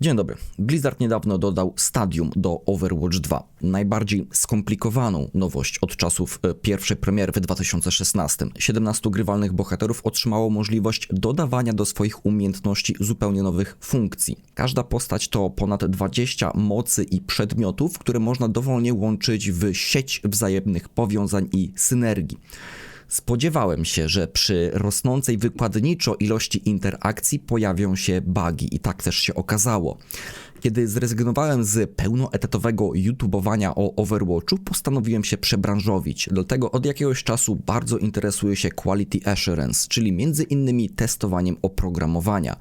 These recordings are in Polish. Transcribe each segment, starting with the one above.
Dzień dobry. Blizzard niedawno dodał Stadium do Overwatch 2. Najbardziej skomplikowaną nowość od czasów e, pierwszej premiery w 2016. 17 grywalnych bohaterów otrzymało możliwość dodawania do swoich umiejętności zupełnie nowych funkcji. Każda postać to ponad 20 mocy i przedmiotów, które można dowolnie łączyć w sieć wzajemnych powiązań i synergii. Spodziewałem się, że przy rosnącej wykładniczo ilości interakcji pojawią się bugi i tak też się okazało. Kiedy zrezygnowałem z pełnoetatowego YouTubeowania o Overwatchu, postanowiłem się przebranżowić. Dlatego od jakiegoś czasu bardzo interesuję się Quality Assurance, czyli między innymi testowaniem oprogramowania.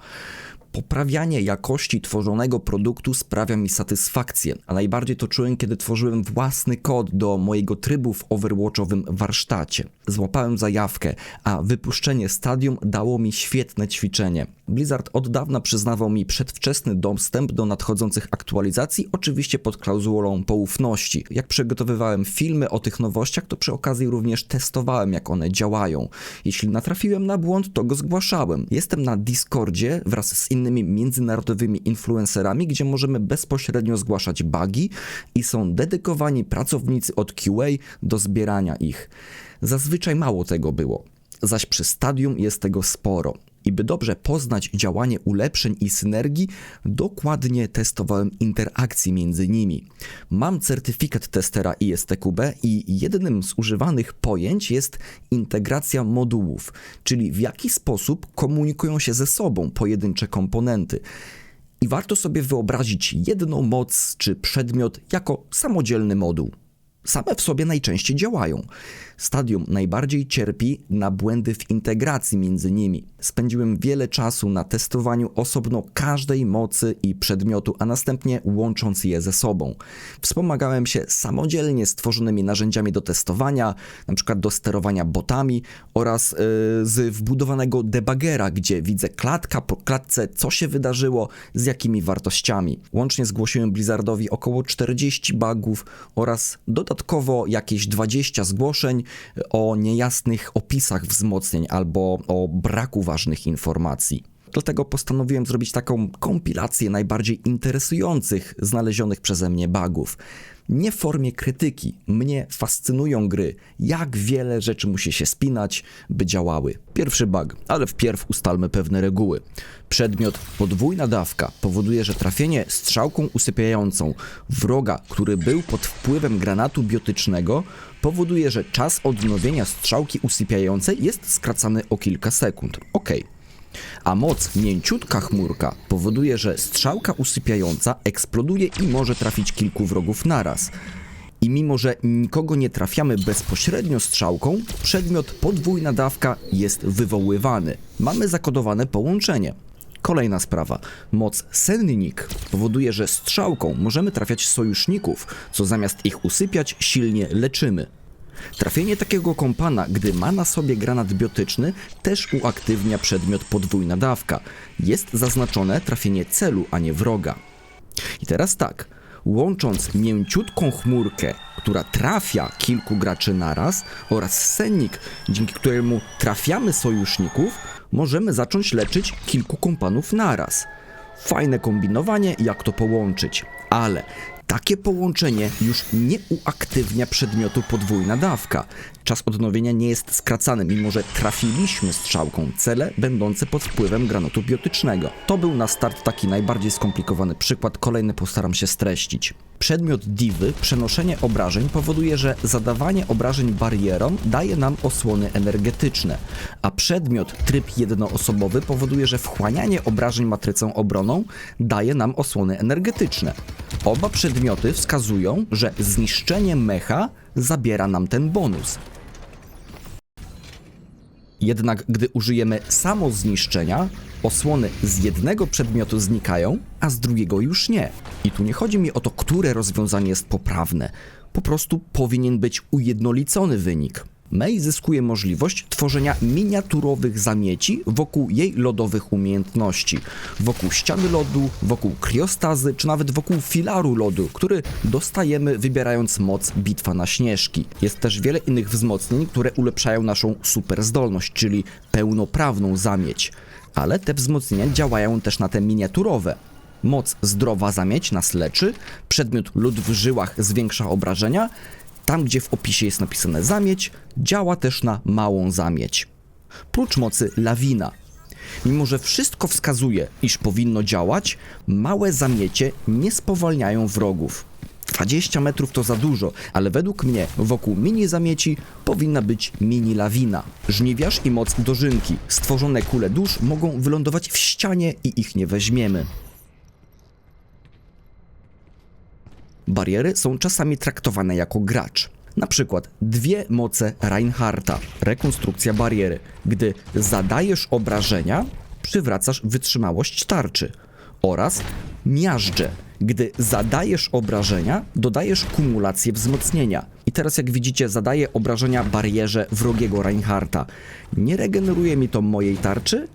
Poprawianie jakości tworzonego produktu sprawia mi satysfakcję, a najbardziej to czułem, kiedy tworzyłem własny kod do mojego trybu w Overwatchowym warsztacie. Złapałem zajawkę, a wypuszczenie Stadium dało mi świetne ćwiczenie. Blizzard od dawna przyznawał mi przedwczesny dostęp do nadchodzących aktualizacji, oczywiście pod klauzulą poufności. Jak przygotowywałem filmy o tych nowościach, to przy okazji również testowałem, jak one działają. Jeśli natrafiłem na błąd, to go zgłaszałem. Jestem na Discordzie wraz z innymi międzynarodowymi influencerami, gdzie możemy bezpośrednio zgłaszać bugi i są dedykowani pracownicy od QA do zbierania ich. Zazwyczaj mało tego było, zaś przy stadium jest tego sporo. I by dobrze poznać działanie ulepszeń i synergii, dokładnie testowałem interakcji między nimi. Mam certyfikat testera ISTQB i jednym z używanych pojęć jest integracja modułów, czyli w jaki sposób komunikują się ze sobą pojedyncze komponenty. I warto sobie wyobrazić jedną moc czy przedmiot jako samodzielny moduł same w sobie najczęściej działają. Stadium najbardziej cierpi na błędy w integracji między nimi. Spędziłem wiele czasu na testowaniu osobno każdej mocy i przedmiotu, a następnie łącząc je ze sobą. Wspomagałem się samodzielnie stworzonymi narzędziami do testowania, np. do sterowania botami oraz yy, z wbudowanego debugera, gdzie widzę klatka po klatce, co się wydarzyło, z jakimi wartościami. Łącznie zgłosiłem Blizzardowi około 40 bugów oraz dodatkowo jakieś 20 zgłoszeń o niejasnych opisach wzmocnień albo o braku ważnych informacji. Dlatego postanowiłem zrobić taką kompilację najbardziej interesujących znalezionych przeze mnie bugów. Nie w formie krytyki. Mnie fascynują gry. Jak wiele rzeczy musi się spinać, by działały. Pierwszy bug, ale wpierw ustalmy pewne reguły. Przedmiot podwójna dawka powoduje, że trafienie strzałką usypiającą wroga, który był pod wpływem granatu biotycznego, powoduje, że czas odnowienia strzałki usypiającej jest skracany o kilka sekund. Okej. A moc mięciutka chmurka powoduje, że strzałka usypiająca eksploduje i może trafić kilku wrogów naraz. I mimo, że nikogo nie trafiamy bezpośrednio strzałką, przedmiot podwójna dawka jest wywoływany. Mamy zakodowane połączenie. Kolejna sprawa. Moc Sennik powoduje, że strzałką możemy trafiać sojuszników, co zamiast ich usypiać silnie leczymy. Trafienie takiego kompana, gdy ma na sobie granat biotyczny, też uaktywnia przedmiot podwójna dawka. Jest zaznaczone trafienie celu, a nie wroga. I teraz tak, łącząc mięciutką chmurkę, która trafia kilku graczy naraz oraz sennik, dzięki któremu trafiamy sojuszników, możemy zacząć leczyć kilku kompanów naraz. Fajne kombinowanie, jak to połączyć, ale takie połączenie już nie uaktywnia przedmiotu podwójna dawka. Czas odnowienia nie jest skracany, mimo że trafiliśmy strzałką cele będące pod wpływem granatu biotycznego. To był na start taki najbardziej skomplikowany przykład, kolejny postaram się streścić. Przedmiot Divy, przenoszenie obrażeń, powoduje, że zadawanie obrażeń barierą daje nam osłony energetyczne, a przedmiot tryb jednoosobowy powoduje, że wchłanianie obrażeń matrycą obroną daje nam osłony energetyczne. Oba przedmioty wskazują, że zniszczenie mecha zabiera nam ten bonus. Jednak gdy użyjemy samo zniszczenia, osłony z jednego przedmiotu znikają, a z drugiego już nie. I tu nie chodzi mi o to, które rozwiązanie jest poprawne. Po prostu powinien być ujednolicony wynik. Mei zyskuje możliwość tworzenia miniaturowych zamieci wokół jej lodowych umiejętności. Wokół ściany lodu, wokół kriostazy, czy nawet wokół filaru lodu, który dostajemy wybierając moc Bitwa na Śnieżki. Jest też wiele innych wzmocnień, które ulepszają naszą super zdolność, czyli pełnoprawną zamieć. Ale te wzmocnienia działają też na te miniaturowe. Moc zdrowa zamieć nas leczy, przedmiot lód w żyłach zwiększa obrażenia, tam gdzie w opisie jest napisane zamieć, działa też na małą zamieć. Prócz mocy lawina. Mimo, że wszystko wskazuje, iż powinno działać, małe zamiecie nie spowalniają wrogów. 20 metrów to za dużo, ale według mnie wokół mini zamieci powinna być mini lawina. Żniwiarz i moc dożynki. Stworzone kule dusz mogą wylądować w ścianie i ich nie weźmiemy. Bariery są czasami traktowane jako gracz. Na przykład dwie moce Reinharta, rekonstrukcja bariery. Gdy zadajesz obrażenia, przywracasz wytrzymałość tarczy. Oraz miażdże. Gdy zadajesz obrażenia, dodajesz kumulację wzmocnienia. I teraz jak widzicie, zadaję obrażenia barierze wrogiego Reinharta. Nie regeneruje mi to mojej tarczy,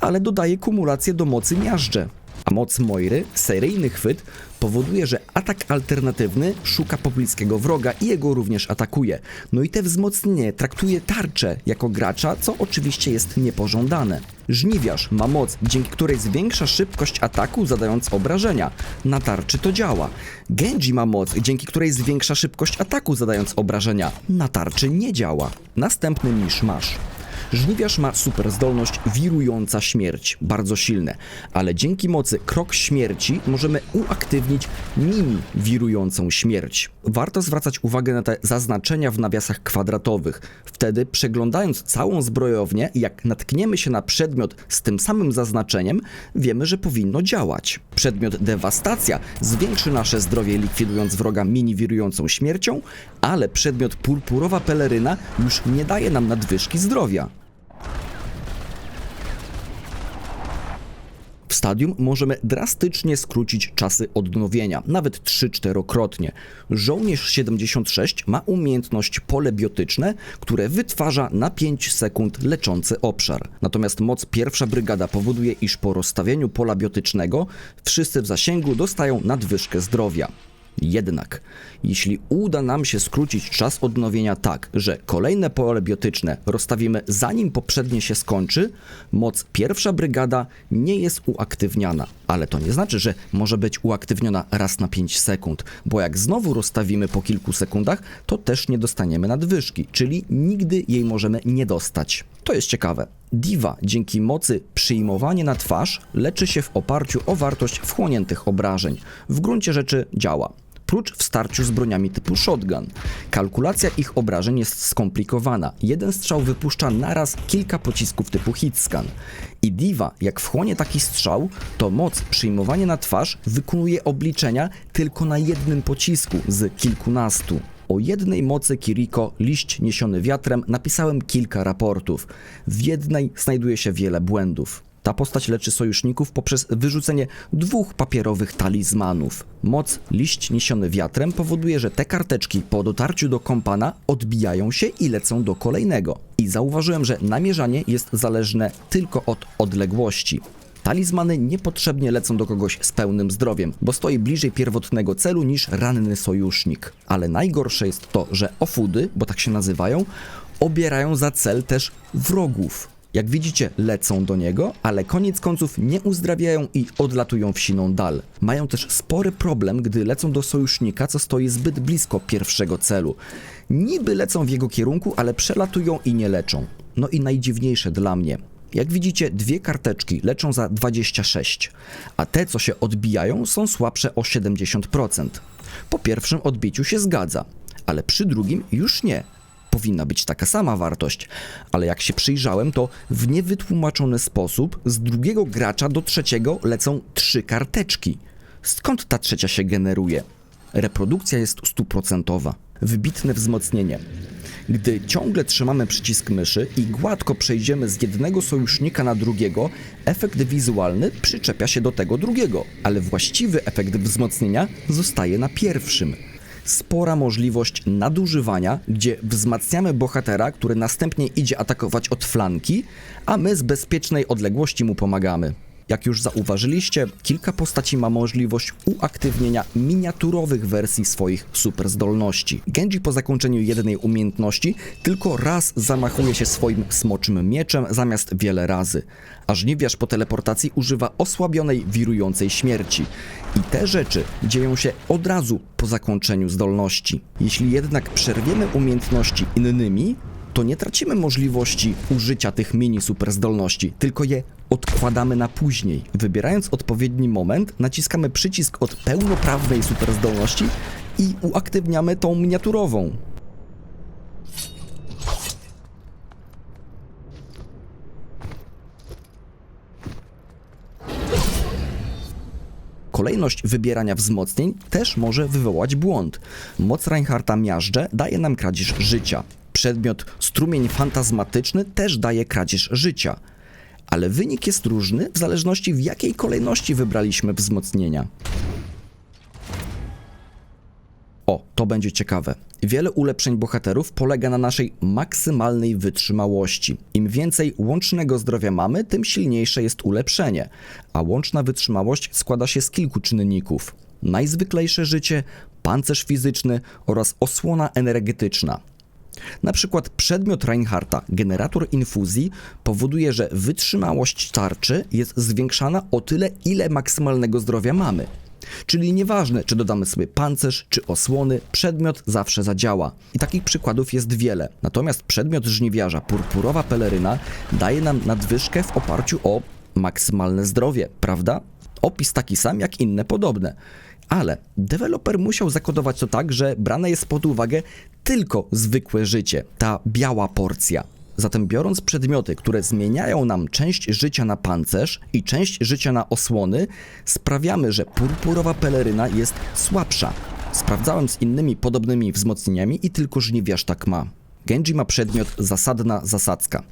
ale dodaje kumulację do mocy miażdże. A moc Moiry, seryjny chwyt, powoduje, że atak alternatywny szuka pobliskiego wroga i jego również atakuje. No i te wzmocnienie traktuje tarczę jako gracza, co oczywiście jest niepożądane. Żniwiarz ma moc, dzięki której zwiększa szybkość ataku zadając obrażenia. Na tarczy to działa. Genji ma moc, dzięki której zwiększa szybkość ataku zadając obrażenia. Na tarczy nie działa. Następny niż masz. Żniwiarz ma super zdolność wirująca śmierć, bardzo silne, ale dzięki mocy krok śmierci możemy uaktywnić mini wirującą śmierć. Warto zwracać uwagę na te zaznaczenia w nawiasach kwadratowych. Wtedy przeglądając całą zbrojownię, jak natkniemy się na przedmiot z tym samym zaznaczeniem, wiemy, że powinno działać. Przedmiot dewastacja zwiększy nasze zdrowie likwidując wroga mini wirującą śmiercią, ale przedmiot purpurowa peleryna już nie daje nam nadwyżki zdrowia. Stadium możemy drastycznie skrócić czasy odnowienia, nawet 3-4-krotnie. Żołnierz 76 ma umiejętność pole biotyczne, które wytwarza na 5 sekund leczący obszar. Natomiast moc pierwsza brygada powoduje, iż po rozstawieniu pola biotycznego wszyscy w zasięgu dostają nadwyżkę zdrowia. Jednak, jeśli uda nam się skrócić czas odnowienia tak, że kolejne pole biotyczne rozstawimy zanim poprzednie się skończy, moc pierwsza brygada nie jest uaktywniana. Ale to nie znaczy, że może być uaktywniona raz na 5 sekund, bo jak znowu rozstawimy po kilku sekundach, to też nie dostaniemy nadwyżki, czyli nigdy jej możemy nie dostać. To jest ciekawe. Diva dzięki mocy przyjmowanie na twarz leczy się w oparciu o wartość wchłoniętych obrażeń. W gruncie rzeczy działa prócz w starciu z broniami typu shotgun. Kalkulacja ich obrażeń jest skomplikowana. Jeden strzał wypuszcza naraz kilka pocisków typu hitscan. I Diva, jak wchłonie taki strzał, to moc przyjmowanie na twarz wykonuje obliczenia tylko na jednym pocisku z kilkunastu. O jednej mocy Kiriko, liść niesiony wiatrem, napisałem kilka raportów. W jednej znajduje się wiele błędów. Ta postać leczy sojuszników poprzez wyrzucenie dwóch papierowych talizmanów. Moc liść niesiony wiatrem powoduje, że te karteczki po dotarciu do kompana odbijają się i lecą do kolejnego. I zauważyłem, że namierzanie jest zależne tylko od odległości. Talizmany niepotrzebnie lecą do kogoś z pełnym zdrowiem, bo stoi bliżej pierwotnego celu niż ranny sojusznik. Ale najgorsze jest to, że ofudy, bo tak się nazywają, obierają za cel też wrogów. Jak widzicie, lecą do niego, ale koniec końców nie uzdrawiają i odlatują w siną dal. Mają też spory problem, gdy lecą do sojusznika, co stoi zbyt blisko pierwszego celu. Niby lecą w jego kierunku, ale przelatują i nie leczą. No i najdziwniejsze dla mnie. Jak widzicie, dwie karteczki leczą za 26, a te, co się odbijają, są słabsze o 70%. Po pierwszym odbiciu się zgadza, ale przy drugim już nie powinna być taka sama wartość, ale jak się przyjrzałem, to w niewytłumaczony sposób z drugiego gracza do trzeciego lecą trzy karteczki. Skąd ta trzecia się generuje? Reprodukcja jest stuprocentowa. Wybitne wzmocnienie. Gdy ciągle trzymamy przycisk myszy i gładko przejdziemy z jednego sojusznika na drugiego, efekt wizualny przyczepia się do tego drugiego, ale właściwy efekt wzmocnienia zostaje na pierwszym spora możliwość nadużywania, gdzie wzmacniamy bohatera, który następnie idzie atakować od flanki, a my z bezpiecznej odległości mu pomagamy. Jak już zauważyliście, kilka postaci ma możliwość uaktywnienia miniaturowych wersji swoich super zdolności. Genji po zakończeniu jednej umiejętności tylko raz zamachuje się swoim smoczym mieczem zamiast wiele razy, a żniwiarz po teleportacji używa osłabionej, wirującej śmierci. I te rzeczy dzieją się od razu po zakończeniu zdolności. Jeśli jednak przerwiemy umiejętności innymi, to nie tracimy możliwości użycia tych mini super zdolności, tylko je odkładamy na później. Wybierając odpowiedni moment, naciskamy przycisk od pełnoprawnej super zdolności i uaktywniamy tą miniaturową. Kolejność wybierania wzmocnień też może wywołać błąd. Moc Reinharta miażdże daje nam kradzież życia. Przedmiot strumień fantazmatyczny też daje kradzież życia. Ale wynik jest różny w zależności w jakiej kolejności wybraliśmy wzmocnienia. O, to będzie ciekawe. Wiele ulepszeń bohaterów polega na naszej maksymalnej wytrzymałości. Im więcej łącznego zdrowia mamy, tym silniejsze jest ulepszenie, a łączna wytrzymałość składa się z kilku czynników: najzwyklejsze życie, pancerz fizyczny oraz osłona energetyczna. Na przykład przedmiot Reinharta, generator infuzji, powoduje, że wytrzymałość tarczy jest zwiększana o tyle, ile maksymalnego zdrowia mamy. Czyli nieważne, czy dodamy sobie pancerz, czy osłony, przedmiot zawsze zadziała. I takich przykładów jest wiele. Natomiast przedmiot żniwiarza, purpurowa peleryna, daje nam nadwyżkę w oparciu o maksymalne zdrowie, prawda? Opis taki sam jak inne podobne. Ale deweloper musiał zakodować to tak, że brane jest pod uwagę tylko zwykłe życie, ta biała porcja. Zatem biorąc przedmioty, które zmieniają nam część życia na pancerz i część życia na osłony, sprawiamy, że purpurowa peleryna jest słabsza. Sprawdzałem z innymi podobnymi wzmocnieniami i tylko żniwiarz tak ma. Genji ma przedmiot zasadna zasadzka.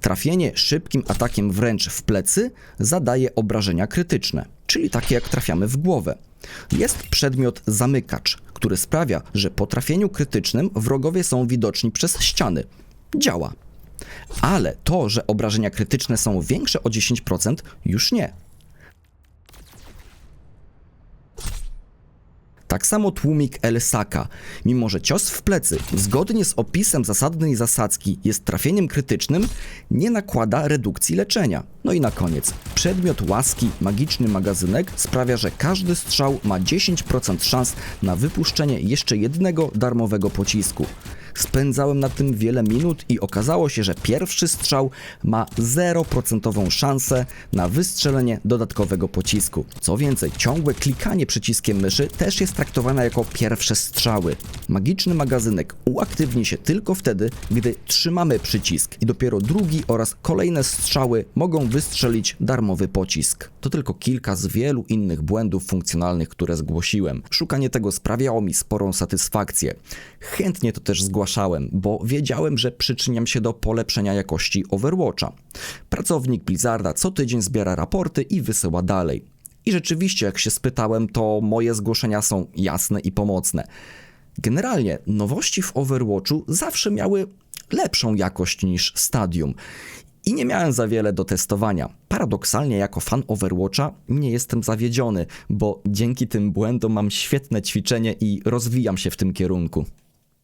Trafienie szybkim atakiem wręcz w plecy zadaje obrażenia krytyczne, czyli takie jak trafiamy w głowę. Jest przedmiot zamykacz, który sprawia, że po trafieniu krytycznym wrogowie są widoczni przez ściany. Działa. Ale to, że obrażenia krytyczne są większe o 10%, już nie. Tak samo tłumik Elsaka, mimo że cios w plecy, zgodnie z opisem zasadnej zasadzki, jest trafieniem krytycznym, nie nakłada redukcji leczenia. No i na koniec, przedmiot łaski, magiczny magazynek sprawia, że każdy strzał ma 10% szans na wypuszczenie jeszcze jednego darmowego pocisku. Spędzałem na tym wiele minut i okazało się, że pierwszy strzał ma 0% szansę na wystrzelenie dodatkowego pocisku. Co więcej, ciągłe klikanie przyciskiem myszy też jest traktowane jako pierwsze strzały. Magiczny magazynek uaktywni się tylko wtedy, gdy trzymamy przycisk i dopiero drugi oraz kolejne strzały mogą wystrzelić darmowy pocisk. To tylko kilka z wielu innych błędów funkcjonalnych, które zgłosiłem. Szukanie tego sprawiało mi sporą satysfakcję. Chętnie to też zgłaszałem, bo wiedziałem, że przyczyniam się do polepszenia jakości Overwatcha. Pracownik Blizzarda co tydzień zbiera raporty i wysyła dalej. I rzeczywiście, jak się spytałem, to moje zgłoszenia są jasne i pomocne. Generalnie nowości w Overwatchu zawsze miały lepszą jakość niż Stadium. I nie miałem za wiele do testowania. Paradoksalnie, jako fan Overwatcha, nie jestem zawiedziony, bo dzięki tym błędom mam świetne ćwiczenie i rozwijam się w tym kierunku.